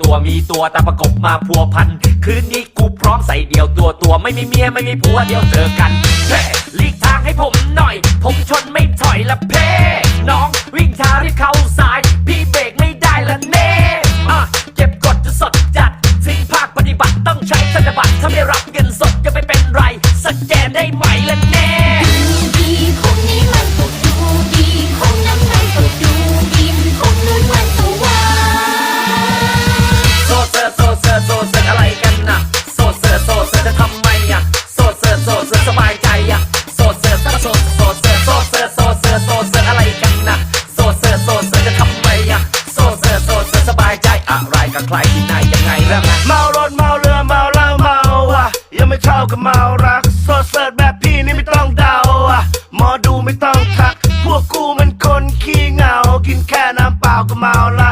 ตัวมีตัวแต่ประกบมาพัวพัน คืนนี้กูพร้อมใส่เดียวตัวตัวไม่มีเมียไม่มีผัวเดียวเจอกันเพ่หลีกทางให้ผมหน่อย ผมชนไม่ถอยละเพ่น้องวิ่งช้าที่เข้าซ้าย พี่เบรกไม่ได้ละเน่อะเก็บกดจะสดจัดสิ่งภาคปฏิบัติต้องใช้ธนบัตรถ้าไม่รับเงินสดจะไม่เป็นไร สแกนได้ไหมละ สบายใจอะโซเซอร์โซโซโซเซอร์โซเซอร์โซเซอร์โซเซอร์อะไรกันนะโซเซอร์โซเซอร์จะทำไมอะโซเซอร์โซเซอร์สบายใจอะไรกับใครที่ไหนยังไงเรื่องนะเมารถเมาเรือเมาเหล้าเมาอะยังไม่เท่ากับเมารักโสดเสิร์ตแบบพี่นี่ไม่ต้องเดาอะหมอดูไม่ต้องทัก พวกกูมันคนขี้เหงากินแค่น้ำเปล่าก็เมาละ